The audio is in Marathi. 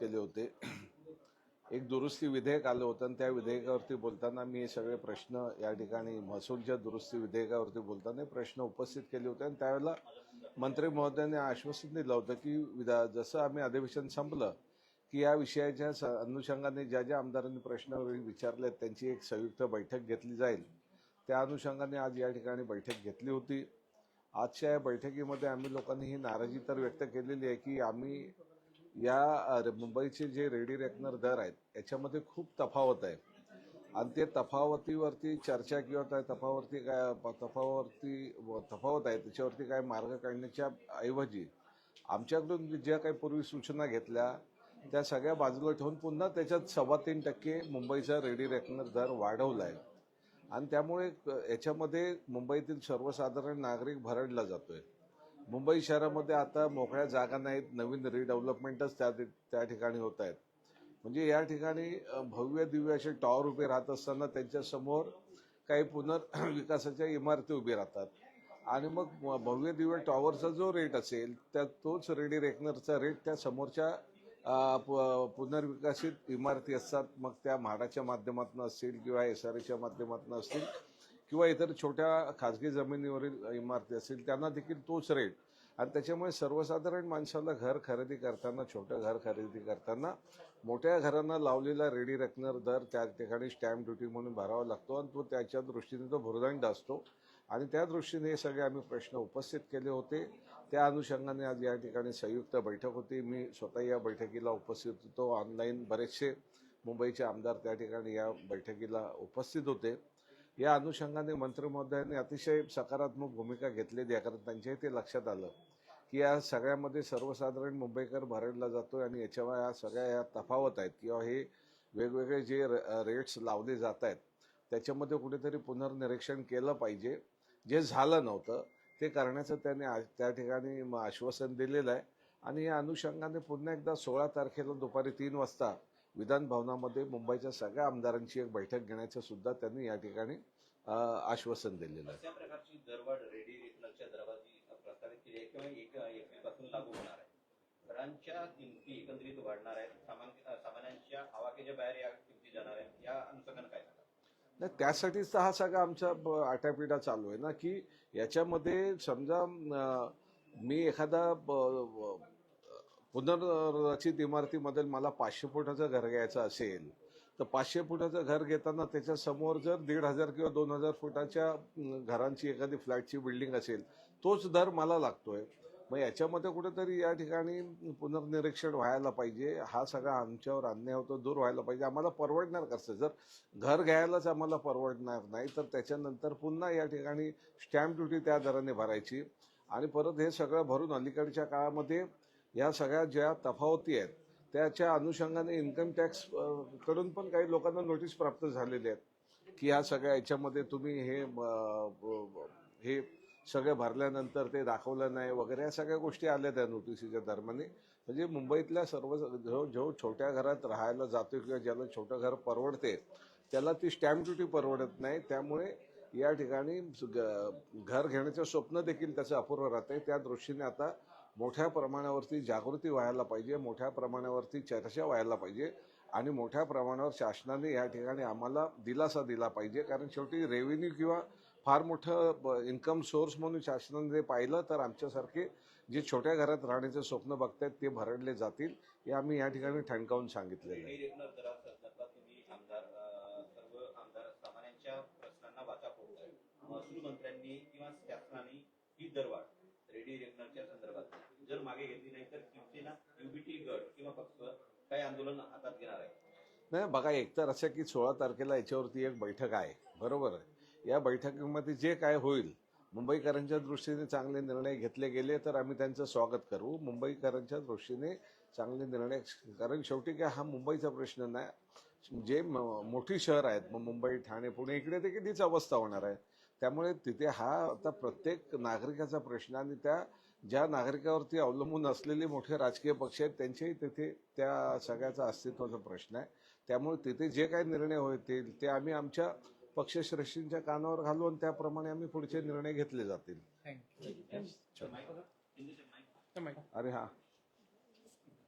केले होते. एक दुरुस्ती विधेयक आलं होतं आणि त्या विधेयकावरती बोलताना मी हे सगळे प्रश्न या ठिकाणी महसूलच्या दुरुस्ती विधेयकावरती बोलताना प्रश्न उपस्थित केले होते आणि त्यावेळेला मंत्री महोदयांनी आश्वासन दिलं होतं की विधा जसं आम्ही अधिवेशन संपलं की या विषयाच्या अनुषंगाने ज्या ज्या आमदारांनी प्रश्न विचारले त्यांची एक संयुक्त बैठक घेतली जाईल. त्या अनुषंगाने आज या ठिकाणी बैठक घेतली होती. आजच्या या बैठकीमध्ये आम्ही लोकांनी ही नाराजी तर व्यक्त केलेली आहे की आम्ही या मुंबईचे जे रेडी रेकनर दर आहेत याच्यामध्ये खूप तफावत आहे. आणि ते तफावतीवरती चर्चा किंवा त्या तफावरती काय तफावरती तफावत आहे त्याच्यावरती काय मार्ग काढण्याच्या ऐवजी आमच्याकडून ज्या काही पूर्वी सूचना घेतल्या त्या सगळ्या बाजूला ठेवून पुन्हा त्याच्यात सव्वा तीन टक्के मुंबईचा रेडी रेकनर दर वाढवला आहे आणि त्यामुळे याच्यामध्ये मुंबईतील सर्वसाधारण नागरिक भरडला जातोय. मुंबई शहरामध्ये आता मोकळ्या जागा नाहीत नवीन रिडेव्हलपमेंटच त्या त्या ठिकाणी होत आहेत. म्हणजे या ठिकाणी भव्य दिव्य असे टॉवर उभे राहत असताना त्यांच्यासमोर काही पुनर्विकासाच्या इमारती उभी राहतात. आणि मग भव्य दिव्य टॉवरचा जो रेट असेल त्या तोच रेडी रेकनरचा रेट त्या समोरच्या प- पुनर्विकसित इमारती असतात. मग त्या म्हाडाच्या माध्यमातून असतील किंवा एस आर एच्या माध्यमातून असतील किंवा इतर छोट्या खाजगी जमिनीवरील इमारती असतील त्यांना देखील तोच रेट आणि त्याच्यामुळे सर्वसाधारण माणसाला घर खरेदी करताना छोटं घर खरेदी करताना मोठ्या घरांना लावलेला रेडी रकनर दर त्या ठिकाणी स्टॅम्प ड्युटी म्हणून भरावा लागतो आणि तो त्याच्या दृष्टीने तो भुर्दंड असतो. आणि त्या दृष्टीने हे सगळे आम्ही प्रश्न उपस्थित केले होते. त्या अनुषंगाने आज या ठिकाणी संयुक्त बैठक होती. मी स्वतः या बैठकीला उपस्थित होतो. ऑनलाईन बरेचसे मुंबईचे आमदार त्या ठिकाणी या बैठकीला उपस्थित होते. या अनुषंगाने मंत्रिमहोदयांनी अतिशय सकारात्मक भूमिका घेतलेली आहे कारण त्यांच्याही ते लक्षात आलं की या सगळ्यामध्ये सर्वसाधारण मुंबईकर भरडला जातो आणि याच्यामुळे या सगळ्या या तफावत आहेत किंवा हे वेगवेगळे जे रेट्स लावले जात आहेत त्याच्यामध्ये कुठेतरी पुनर्निरीक्षण केलं पाहिजे. जे झालं नव्हतं ते करण्याचं त्यांनी आ- त्या ठिकाणी म- आश्वासन दिलेलं आहे. आणि या अनुषंगाने पुन्हा एकदा सोळा तारखेला दुपारी तीन वाजता विधान भवनामध्ये मुंबईच्या सगळ्या आमदारांची एक बैठक घेण्याचं सुद्धा त्यांनी या ठिकाणी आश्वासन दिलेलं आहे. नाही त्यासाठीच तर हा सगळा आमचा आटापिटा चालू आहे ना की याच्यामध्ये समजा मी एखादा पुनर्रचित इमारतीमध्ये मला पाचशे फुटाचं घर घ्यायचं असेल तर पाचशे फुटाचं घर घेताना त्याच्यासमोर जर दीड हजार किंवा दोन हजार फुटाच्या घरांची एखादी फ्लॅटची बिल्डिंग असेल तोच दर मला लागतोय. मग याच्यामध्ये कुठेतरी या ठिकाणी पुनर्निरीक्षण व्हायला पाहिजे. हा सगळा आमच्यावर अन्याय होतो दूर व्हायला पाहिजे. आम्हाला परवडणार कसं? जर घर घ्यायलाच आम्हाला परवडणार नाही तर त्याच्यानंतर पुन्हा या ठिकाणी स्टॅम्प ड्युटी त्या दराने भरायची. आणि परत हे सगळं भरून अलीकडच्या काळामध्ये या सगळ्या ज्या तफावती आहेत त्याच्या अनुषंगाने इन्कम टॅक्सकडून पण काही लोकांना नोटीस प्राप्त झालेली आहेत की या सगळ्या याच्यामध्ये तुम्ही हे हे सगळं भरल्यानंतर ते दाखवलं नाही वगैरे या सगळ्या गोष्टी आल्या त्या नोटिसीच्या दरम्यान. म्हणजे मुंबईतल्या सर्व जो जो छोट्या घरात राहायला जातो किंवा ज्याला छोटं घर परवडते त्याला ती स्टॅम्प ड्युटी परवडत नाही. त्यामुळे या ठिकाणी ग- घर घेण्याचं स्वप्न देखील त्याचं अपूर्व राहतंय. त्या दृष्टीने आता मोठ्या प्रमाणावरती जागृती व्हायला पाहिजे मोठ्या प्रमाणावरती चर्चा व्हायला पाहिजे आणि मोठ्या प्रमाणावर शासनाने या ठिकाणी आम्हाला दिलासा दिला पाहिजे. कारण शेवटी रेव्हेन्यू किंवा फार मोठं इन्कम सोर्स म्हणून शासनाने जे पाहिलं तर आमच्यासारखे जे छोट्या घरात राहण्याचे स्वप्न बघतायत ते भरडले जातील हे आम्ही या ठिकाणी ठणकावून सांगितलेलं आहे. प्रश्नांना वाचा महसूल मंत्र्यांनी किंवा शासनाने ही दरवाढ रेडी रेटनरच्या संदर्भात जर मागे घेतली नाही तर शिवसेना युबीटी गट किंवा पक्ष आंदोलन हातात घेणार आहे. नाही बघा एकतर असं की सोळा तारखेला याच्यावरती एक बैठक आहे. बरोबर आहे. या बैठकीमध्ये जे काय होईल मुंबईकरांच्या दृष्टीने चांगले निर्णय घेतले गेले तर आम्ही त्यांचं स्वागत करू. मुंबईकरांच्या दृष्टीने चांगले निर्णय कारण शेवटी काय हा मुंबईचा प्रश्न नाही. जे मोठी शहर आहेत मग मुंबई ठाणे पुणे इकडे देखील तीच अवस्था होणार आहे. त्यामुळे तिथे हा आता प्रत्येक नागरिकाचा प्रश्न आणि त्या ज्या नागरिकावरती अवलंबून असलेले मोठे राजकीय पक्ष आहेत त्यांच्याही तिथे त्या सगळ्याचा अस्तित्वाचा प्रश्न आहे. त्यामुळे तिथे जे काही निर्णय होतील ते आम्ही आमच्या पक्षश्रेष्ठींच्या कानावर घालू आणि त्याप्रमाणे आम्ही पुढचे निर्णय घेतले जातील. अरे हा.